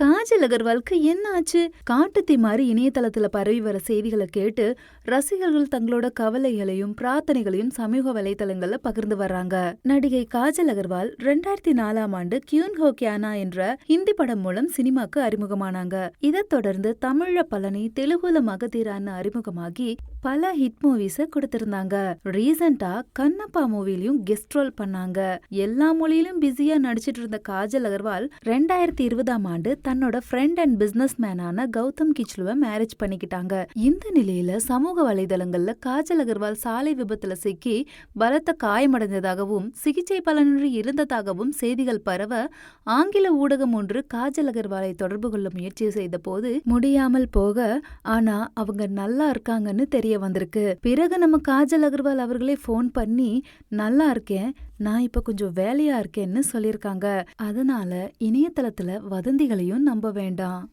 காஜல் அகர்வாலுக்கு என்ன ஆச்சு காட்டுத்தீ மாதிரி இணையதளத்துல பரவி வர செய்திகளை கேட்டு ரசிகர்கள் தங்களோட கவலைகளையும் பிரார்த்தனைகளையும் சமூக வலைதளங்கள்ல பகிர்ந்து வர்றாங்க. நடிகை காஜல் அகர்வால் ரெண்டாயிரத்தி நாலாம் ஆண்டு கியூன் ஹோ கியானா என்ற ஹிந்தி படம் மூலம் சினிமாக்கு அறிமுகமானாங்க. இதைத் தொடர்ந்து தமிழ்ல பழனி தெலுங்குல மகதீரான்னு அறிமுகமாகி பல ஹிட் மூவிஸ கொடுத்திருந்தாங்க. ரீசெண்டா கண்ணப்பா மூவிலையும் கெஸ்ட் ரோல் பண்ணாங்க. எல்லா மொழியிலும் பிஸியா நடிச்சிட்டு இருந்த காஜல் அகர்வால் ரெண்டாயிரத்தி இருபதாம் ஆண்டு தன்னோட ஃப்ரெண்ட் அண்ட் பிசினஸ் மேனான கௌதம் கிச்லுவ மேரேஜ் பண்ணிக்கிட்டாங்க. இந்த நிலையில சமூக வலைதளங்கள்ல காஜல் அகர்வால் சாலை விபத்துல சிக்கி பலத்த காயமடைந்ததாகவும் சிகிச்சை பலனின்றி இருந்ததாகவும் செய்திகள் பரவ ஆங்கில ஊடகம் ஒன்று காஜல் அகர்வாலை தொடர்பு கொள்ள முயற்சி செய்த போது முடியாமல் போக ஆனா அவங்க நல்லா இருக்காங்கன்னு தெரிய வந்திருக்கு. பிறகு நம்ம காஜல் அகர்வால் அவர்களே ஃபோன் பண்ணி நல்லா இருக்கேன் நான் இப்ப கொஞ்சம் வேலையா இருக்கேன்னு சொல்லியிருக்காங்க. அதனால இணையதளத்துல வதந்திகளையும் நம்ப வேண்டாம்.